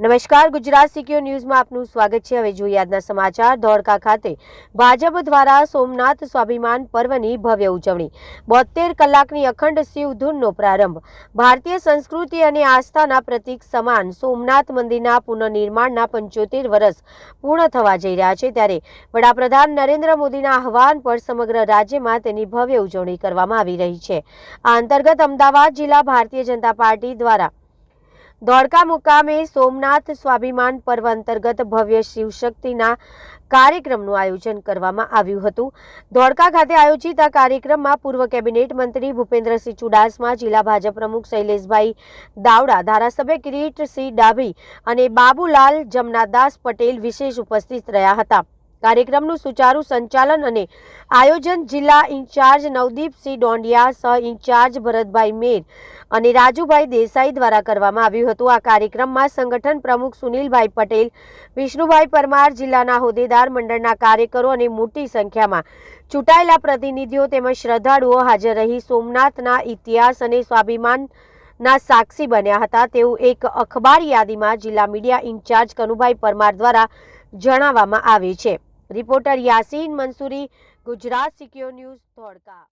નમસ્કાર, ગુજરાત સિક્યોર ન્યૂઝમાં આપનું સ્વાગત છે. હવે જોઈએ આજના સમાચાર. ધોળકા ખાતે ભાજપ દ્વારા સોમનાથ સ્વાભિમાન પર્વની ભવ્ય ઉજવણી. બોતેર કલાકની અખંડ શિવ ધૂનનો પ્રારંભ. ભારતીય સંસ્કૃતિ અને આસ્થાના પ્રતીક સમાન સોમનાથ મંદિરના પુનઃનિર્માણના પંચોતેર વર્ષ પૂર્ણ થવા જઈ રહ્યા છે. ત્યારે વડાપ્રધાન નરેન્દ્ર મોદીના આહવાન પર સમગ્ર રાજ્યમાં તેની ભવ્ય ઉજવણી કરવામાં આવી રહી છે. આ અંતર્ગત અમદાવાદ જિલ્લા ભારતીય જનતા પાર્ટી દ્વારા ધોળકા મુકામે સોમનાથ સ્વાભિમાન પર્વ અંતર્ગત ભવ્ય શિવશક્તિના કાર્યક્રમનું આયોજન કરવામાં આવ્યું હતું. ધોળકા ખાતે આયોજિત આ કાર્યક્રમમાં પૂર્વ કેબિનેટ મંત્રી ભૂપેન્દ્રસિંહ ચુડાસમા, જિલ્લા ભાજપ પ્રમુખ શૈલેષભાઈ દાવડા, ધારાસભ્ય કિરીટસિંહ ડાભી અને બાબુલાલ જમનાદાસ પટેલ વિશેષ ઉપસ્થિત રહ્યા હતા. કાર્યક્રમનું સુચારુ સંચાલન અને આયોજન જિલ્લા ઇન્ચાર્જ નવદીપસિંહ ડોંડિયા સહ ઇન્ચાર્જ ભરતભાઈ મેર અને રાજુભાઈ દેસાઈ દ્વારા કરવામાં આવ્યું હતું. આ કાર્યક્રમમાં સંગઠન પ્રમુખ સુનિલભાઈ પટેલ, વિષ્ણુભાઈ પરમાર જિલ્લાના હોદ્દેદાર મંડળના કાર્યકરો અને મોટી સંખ્યામાં ચૂંટાયેલા પ્રતિનિધિઓ તેમજ શ્રદ્ધાળુઓ હાજર રહી. સોમનાથના ઇતિહાસ અને સ્વાભિમાનના સાક્ષી બન્યા હતા. તેવું એક અખબાર યાદીમાં જિલ્લા મીડિયા ઇન્ચાર્જ કનુભાઈ પરમાર દ્વારા જણાવવામાં આવે છે. Reporter Yasin Mansuri Gujarat secure news Dholka.